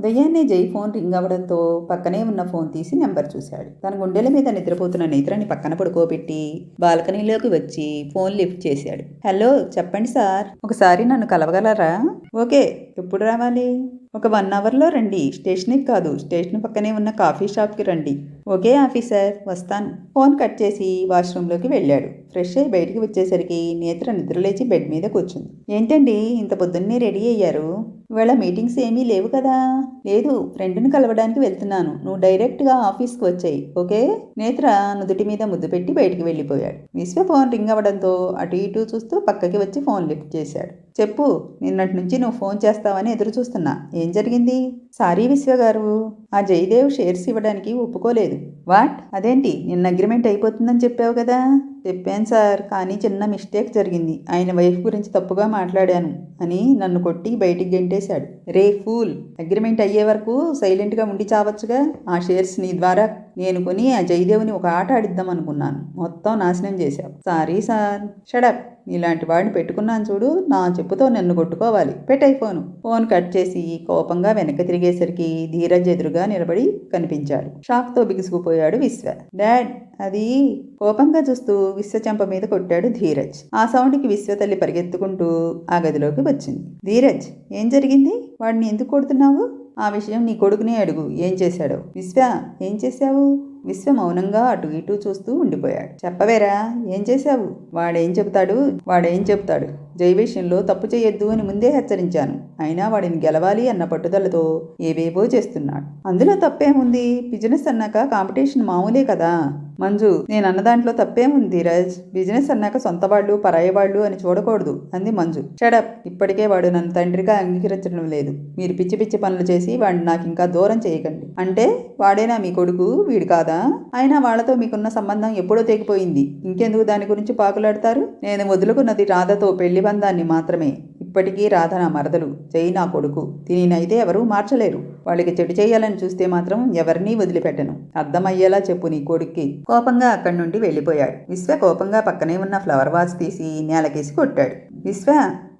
ఉదయాన్నే జై phone ring అవ్వడంతో పక్కనే ఉన్న ఫోన్ తీసి నెంబర్ చూశాడు. తన గుండెల మీద నిద్రపోతున్న నేత్రాన్ని పక్కన పడుకోబెట్టి బాల్కనీలోకి వచ్చి ఫోన్ లిఫ్ట్ చేశాడు. హలో చెప్పండి సార్. ఒకసారి నన్ను కలవగలరా? ఓకే ఎప్పుడు రావాలి? ఒక వన్ అవర్లో రండి. స్టేషన్కి కాదు స్టేషన్ పక్కనే ఉన్న కాఫీ షాప్కి రండి. Okay officer. వస్తాను. ఫోన్ కట్ చేసి వాష్రూమ్లోకి వెళ్ళాడు. ఫ్రెష్ అయి బయటికి వచ్చేసరికి నేత్ర నిద్రలేచి బెడ్ మీద కూర్చుంది. ఏంటండి ఇంత పొద్దున్నే రెడీ అయ్యారు? ఇవాళ మీటింగ్స్ ఏమీ లేవు కదా. లేదు ఫ్రెండ్ని కలవడానికి వెళ్తున్నాను. నువ్వు డైరెక్ట్గా ఆఫీస్కి వచ్చాయి ఓకే? నేత్ర నుదుటి మీద ముద్దు పెట్టి బయటికి వెళ్ళిపోయాడు. విశ్వ ఫోన్ రింగ్ అవ్వడంతో అటు ఇటు చూస్తూ పక్కకి వచ్చి ఫోన్ లిఫ్ట్ చేశాడు. చెప్పు నిన్నటి నుంచి నువ్వు ఫోన్ చేస్తావని ఎదురు చూస్తున్నా. ఏం జరిగింది? సారీ విశ్వ గారు. ఆ జయదేవ్ షేర్స్ ఇవ్వడానికి ఒప్పుకోలేదు. వాట్? అదేంటి? నిన్న అగ్రిమెంట్ అయిపోతుందని చెప్పావు కదా? చెప్పాను సార్ కానీ చిన్న మిస్టేక్ జరిగింది. ఆయన వైఫ్ గురించి తప్పుగా మాట్లాడాను అని నన్ను కొట్టి బయటికి గెంటేశాడు. రే ఫూల్! అగ్రిమెంట్ అయ్యే వరకు సైలెంట్గా ఉండి చావచ్చుగా? ఆ షేర్స్ నీ ద్వారా. నేను కొని ఆ జయదేవుని ఒక ఆట ఆడిద్దాం అనుకున్నాను. మొత్తం నాశనం చేశావు. Sorry sir. Shut up! ఇలాంటి వాడిని పెట్టుకున్నాను చూడు నా చెప్పుతో నన్ను కొట్టుకోవాలి. పెట్టాయి ఫోను. ఫోన్ కట్ చేసి కోపంగా వెనక్కి తిరిగేసరికి ధీరజ్ ఎదురుగా నిలబడి కనిపించాడు. షాక్తో బిగుసుకుపోయాడు విశ్వ. డాడ్ అది కోపంగా చూస్తూ విశ్వ చెంప మీద కొట్టాడు ధీరజ్. ఆ సౌండ్కి విశ్వ తల్లి పరిగెత్తుకుంటూ ఆ గదిలోకి వచ్చింది. ధీరజ్ ఏం జరిగింది? వాడిని ఎందుకు కొడుతున్నావు? ఆ విషయం నీ కొడుకునే అడుగు. ఏం చేశాడో. విశ్వ ఏం చేశావు? విశ్వ మౌనంగా అటు ఇటు చూస్తూ ఉండిపోయాడు. చెప్పవేరా ఏం చేశావు? వాడేం చెబుతాడు? వాడేం చెబుతాడు? జై విషయంలో తప్పు చేయొద్దు అని ముందే హెచ్చరించాను. అయినా వాడిని గెలవాలి అన్న పట్టుదలతో ఏవేవో చేస్తున్నాడు. అందులో తప్పేముంది? బిజినెస్ అన్నాక కాంపిటీషన్ మామూలే కదా. మంజు నేను అన్న దాంట్లో తప్పేముంది రాజ్? బిజినెస్ అన్నాక సొంత వాళ్ళు పరాయి వాళ్ళు అని చూడకూడదు అంది మంజు. షడప్! ఇప్పటికే వాడు నన్ను తండ్రిగా అంగీకరించడం లేదు. మీరు పిచ్చి పిచ్చి పనులు చేసి వాడిని నాకు ఇంకా దూరం చేయకండి. అంటే వాడేనా మీ కొడుకు? వీడు కాదా? అయినా వాళ్ళతో మీకున్న సంబంధం ఎప్పుడో తెగిపోయింది. ఇంకెందుకు దాని గురించి పాకులాడతారు? నేను వదులుకున్నది రాధతో పెళ్ళి బంధాన్ని మాత్రమే. ఇప్పటికీ రాధ నా మరదలు జై నా కొడుకు. దీనినైతే ఎవరూ మార్చలేరు. వాళ్ళకి చెడు చేయాలని చూస్తే మాత్రం ఎవరినీ వదిలిపెట్టను. అర్థమయ్యేలా చెప్పు నీ కొడుక్కి. కోపంగా అక్కడి నుండి వెళ్ళిపోయాడు. విశ్వ కోపంగా పక్కనే ఉన్న ఫ్లవర్ వాజ్ తీసి నేలకేసి కొట్టాడు. విశ్వ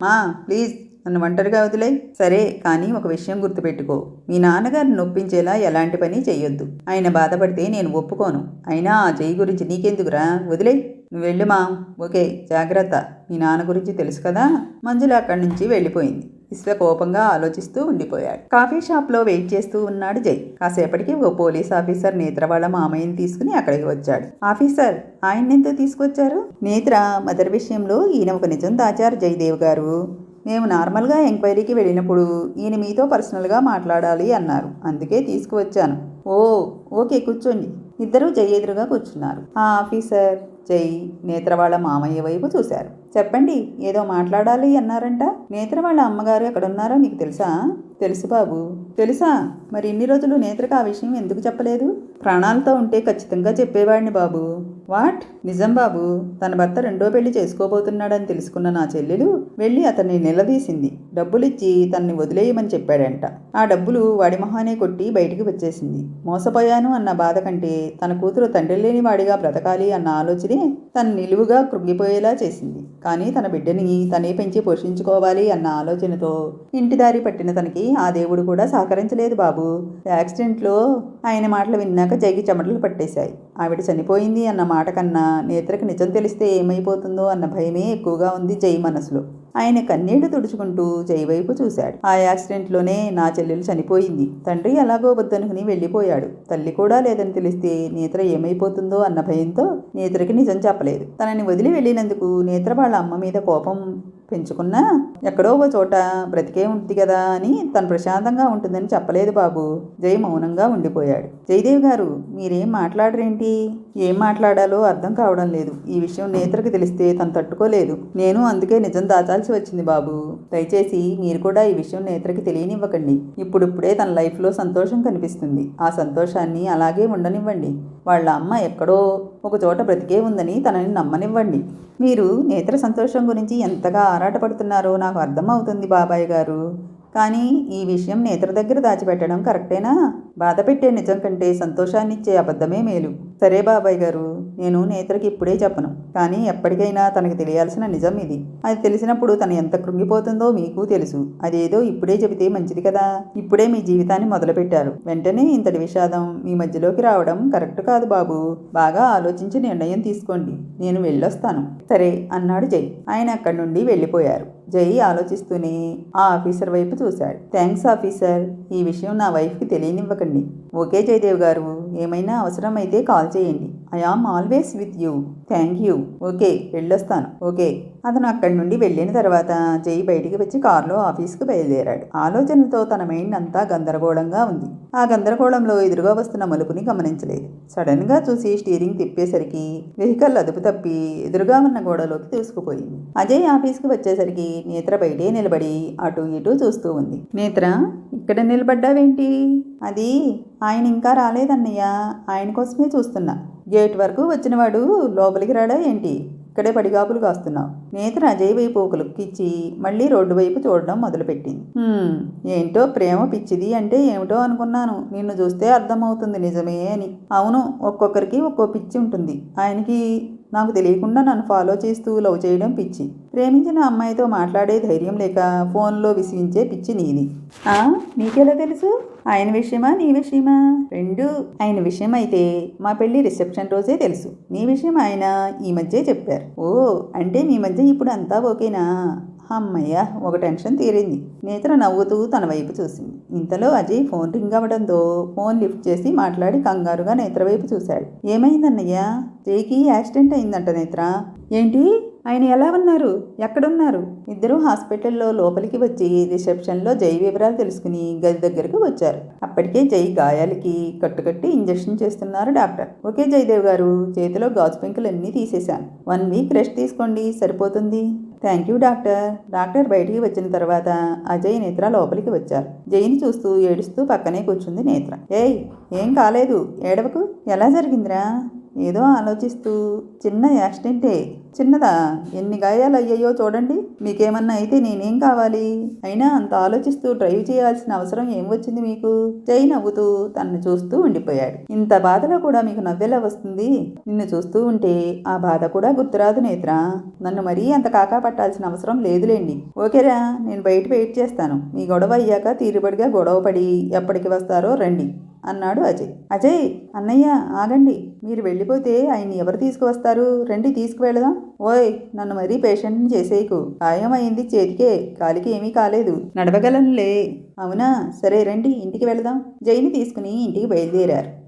మా ప్లీజ్ నన్ను ఒంటరిగా వదిలే సరే కానీ ఒక విషయం గుర్తుపెట్టుకో. మీ నాన్నగారిని నొప్పించేలా ఎలాంటి పని చెయ్యొద్దు. ఆయన బాధపడితే నేను ఒప్పుకోను. అయినా ఆ జై గురించి నీకెందుకురా? వదిలే నువ్వు వెళ్ళు మా ఓకే జాగ్రత్త. మీ నాన్న గురించి తెలుసు కదా? మంజుల అక్కడి నుంచి వెళ్ళిపోయింది. ఇసుక కోపంగా ఆలోచిస్తూ ఉండిపోయాడు. కాఫీ షాప్లో వెయిట్ చేస్తూ ఉన్నాడు జై. కాసేపటికి ఓ పోలీస్ ఆఫీసర్ నేత్ర వాళ్ళ మామయ్యని తీసుకుని అక్కడికి వచ్చాడు. ఆఫీసర్ ఆయన ఎందుకు తీసుకొచ్చారు? నేత్ర మదర్ విషయంలో ఈయన ఒక నిజం దాచారు జయదేవ్ గారు. మేము నార్మల్గా ఎంక్వైరీకి వెళ్ళినప్పుడు ఈయన మీతో పర్సనల్గా మాట్లాడాలి అన్నారు. అందుకే తీసుకువచ్చాను. ఓ ఓకే కూర్చోండి. ఇద్దరూ జై ఎదురుగా కూర్చున్నారు. ఆ ఆఫీసర్. జై నేత్ర వాళ్ళ మామయ్య వైపు చూశారు. చెప్పండి ఏదో మాట్లాడాలి అన్నారంట. నేత్ర వాళ్ళ అమ్మగారు ఎక్కడున్నారో మీకు తెలుసా? తెలుసు బాబు. తెలుసా? మరి ఇన్ని రోజులు నేత్రకు ఆ విషయం ఎందుకు చెప్పలేదు? ప్రాణాలతో ఉంటే ఖచ్చితంగా చెప్పేవాడిని బాబు. వాట్? నిజం బాబు తన భర్త రెండో పెళ్ళి చేసుకోబోతున్నాడని తెలుసుకున్న నా చెల్లెలు వెళ్ళి అతన్ని నిలదీసింది. డబ్బులిచ్చి తనని వదిలేయమని చెప్పాడంట. ఆ డబ్బులు వాడి మొహానే కొట్టి బయటికి వచ్చేసింది. మోసపోయాను అన్న బాధ కంటే తన కూతురు తండ్రి లేని వాడిగా బ్రతకాలి అన్న ఆలోచనే తను నిలువుగా కృంగిపోయేలా చేసింది. కానీ తన బిడ్డని తనే పెంచి పోషించుకోవాలి అన్న ఆలోచనతో ఇంటి దారి పట్టిన తనకి ఆ దేవుడు కూడా సహకరించలేదు బాబు. యాక్సిడెంట్లో ఆయన మాటలు విన్నాక జైకి చెమటలు పట్టేశాయి. ఆవిడ చనిపోయింది అన్న మాట కన్నా నేత్రకు నిజం తెలిస్తే ఏమైపోతుందో అన్న భయమే ఎక్కువగా ఉంది జై మనసులో. ఆయన కన్నీళ్ళు తుడుచుకుంటూ జైవైపు చూశాడు. ఆ యాక్సిడెంట్లోనే నా చెల్లెలు చనిపోయింది. తండ్రి ఎలాగో వద్దనుకుని వెళ్ళిపోయాడు. తల్లి కూడా లేదని తెలిస్తే నేత్ర ఏమైపోతుందో అన్న భయంతో నేత్రకి నిజం చెప్పలేదు. తనని వదిలి వెళ్ళినందుకు నేత్ర వాళ్ళ అమ్మ మీద కోపం పెంచుకున్నా ఎక్కడో ఓ చోట బ్రతికే ఉంటుంది కదా అని తను ప్రశాంతంగా ఉంటుందని చెప్పలేదు బాబు. జై మౌనంగా ఉండిపోయాడు. జయదేవ్ గారు మీరేం మాట్లాడరేంటి? ఏం మాట్లాడాలో అర్థం కావడం లేదు. ఈ విషయం నేత్రకు తెలిస్తే తను తట్టుకోలేదు. నేను అందుకే నిజం దాచాల్సి వచ్చింది బాబు. దయచేసి మీరు కూడా ఈ విషయం నేత్రకి తెలియనివ్వకండి. ఇప్పుడిప్పుడే తన లైఫ్లో సంతోషం కనిపిస్తుంది. ఆ సంతోషాన్ని అలాగే ఉండనివ్వండి. వాళ్ళ అమ్మ ఎక్కడో ఒక చోట బ్రతికే ఉందని తనని నమ్మనివ్వండి. మీరు నేత్ర సంతోషం గురించి ఎంతగా ఆరాటపడుతున్నారో. నాకు అర్థమవుతుంది బాబాయ్ గారు. కానీ ఈ విషయం నేత్ర దగ్గర దాచిపెట్టడం కరెక్టేనా? బాధ పెట్టే నిజం కంటే సంతోషాన్నిచ్చే అబద్ధమే మేలు. సరే బాబాయ్ గారు నేను నేత్రకి ఇప్పుడే చెప్పను. కానీ ఎప్పటికైనా తనకి తెలియాల్సిన నిజం ఇది. అది తెలిసినప్పుడు తను ఎంత కృంగిపోతుందో మీకు తెలుసు. అదేదో ఇప్పుడే చెబితే మంచిది కదా. ఇప్పుడే మీ జీవితాన్ని మొదలుపెట్టారు. వెంటనే ఇంతటి విషాదం మీ మధ్యలోకి రావడం కరెక్ట్ కాదు బాబు. బాగా ఆలోచించి నిర్ణయం తీసుకోండి. నేను వెళ్ళొస్తాను. సరే అన్నాడు జై. ఆయన అక్కడి నుండి వెళ్ళిపోయారు. జై ఆలోచిస్తూనే ఆ ఆఫీసర్ వైపు చూశాడు. Thanks officer. ఈ విషయం నా వైఫ్కి తెలియనివ్వకండి. ఓకే జయదేవ్ గారు. ఏమైనా అవసరమైతే కాల్ చేయండి. I am always with you thank you okay వెళ్ళొస్తాను. ఓకే అతను అక్కడి నుండి వెళ్ళిన తర్వాత జై బయటికి వచ్చి కారులో ఆఫీస్కు బయలుదేరాడు. ఆలోచనలతో తన మైండ్ అంతా గందరగోళంగా ఉంది. ఆ గందరగోళంలో ఎదురుగా వస్తున్న మలుపుని గమనించలేదు. సడన్గా చూసి స్టీరింగ్ తిప్పేసరికి వెహికల్ అదుపు తప్పి ఎదురుగా ఉన్న గోడలోకి దూసుకుపోయింది. అజయ్ ఆఫీస్కి వచ్చేసరికి నేత్ర బయటే నిలబడి అటు ఇటు చూస్తూ ఉంది. నేత్ర ఇక్కడ నిలబడ్డావేంటి? అది ఆయన ఇంకా రాలేదన్నయ్య. ఆయన కోసమే చూస్తున్నా. గేట్ వరకు వచ్చినవాడు లోపలికి రాడా ఏంటి? ఇక్కడే పడిగాపులు కాస్తున్నావు. నేత్ర అజయ్ వైపు ఒక లుక్ ఇచ్చి మళ్ళీ రోడ్డు వైపు చూడడం మొదలుపెట్టింది. "హ్మ్, ఏంటో ప్రేమ పిచ్చిది అంటే ఏమిటో అనుకున్నాను. నిన్ను చూస్తే అర్థమవుతుంది నిజమే అని. అవును ఒక్కొక్కరికి ఒక్కో పిచ్చి ఉంటుంది. ఆయనకి నాకు తెలియకుండా నన్ను ఫాలో చేస్తూ లవ్ చేయడం పిచ్చి. ప్రేమించిన అమ్మాయితో మాట్లాడే ధైర్యం లేక ఫోన్లో విసిగించే పిచ్చి నీది. ఆ? నీకెలా తెలుసు? ఆయన విషయమా నీ విషయమా? రెండు. ఆయన విషయం అయితే మా పెళ్ళి రిసెప్షన్ రోజే తెలుసు. నీ విషయం ఆయన ఈ మధ్య చెప్పారు. ఓ అంటే మీ మధ్య ఇప్పుడు అంతా ఓకేనా? అమ్మయ్య ఒక టెన్షన్ తీరింది. నేత్ర నవ్వుతూ తన వైపు చూసింది. ఇంతలో అజయ్ ఫోన్ రింగ్ అవ్వడంతో ఫోన్ లిఫ్ట్ చేసి మాట్లాడి కంగారుగా నేత్ర వైపు చూశాడు. ఏమైందన్నయ్య? జైకి యాక్సిడెంట్ అయిందంట నేత్ర. ఏంటి? ఆయన ఎలా ఉన్నారు? ఎక్కడున్నారు? ఇద్దరు హాస్పిటల్లో లోపలికి వచ్చి రిసెప్షన్లో జై వివరాలు తెలుసుకుని గది దగ్గరకు వచ్చారు. అప్పటికే జై గాయాలకి కట్టుకట్టి ఇంజెక్షన్ చేస్తున్నారు డాక్టర్. ఓకే జయదేవ్ గారు చేతిలో గాజు పెంకులన్నీ తీసేశాను. వన్ వీక్ రెస్ట్ తీసుకోండి సరిపోతుంది. Thank you doctor. డాక్టర్ బయటికి వచ్చిన తర్వాత అజయ్ నేత్ర లోపలికి వచ్చారు. జైని చూస్తూ ఏడుస్తూ పక్కనే కూర్చుంది నేత్ర. ఏయ్ ఏం కాలేదు. ఏడవకు. ఎలా జరిగిందిరా? ఏదో ఆలోచిస్తూ చిన్న యాక్సిడెంటే చిన్నదా? ఎన్ని గాయాలు అయ్యాయో చూడండి. మీకేమన్నా అయితే నేనేం కావాలి? అయినా అంత ఆలోచిస్తూ డ్రైవ్ చేయాల్సిన అవసరం ఏం వచ్చింది మీకు? జై నవ్వుతూ తనను చూస్తూ ఉండిపోయాడు. ఇంత బాధలో కూడా మీకు నవ్వెలా వస్తుంది? నిన్ను చూస్తూ ఉంటే ఆ బాధ కూడా గుర్తురాదు నేత్ర. నన్ను మరీ అంత కాకా పట్టాల్సిన అవసరం లేదులేండి. ఓకేరా నేను బయట వెయిట్ చేస్తాను. మీ గొడవ అయ్యాక తీరుబడిగా గొడవ పడి ఎప్పటికి వస్తారో రండి. అన్నాడు అజయ్. అజయ్ అన్నయ్య ఆగండి. మీరు వెళ్ళిపోతే ఆయన్ని ఎవరు తీసుకువస్తారు? రండి తీసుకువెళదాం. ఓయ్ నన్ను మరీ పేషెంట్ని చేసేయకు. గాయమైంది చేతికే. కాలికి ఏమీ కాలేదు. నడవగలనులే అవునా? సరే రండి ఇంటికి వెళదాం. జైని తీసుకుని ఇంటికి బయలుదేరారు.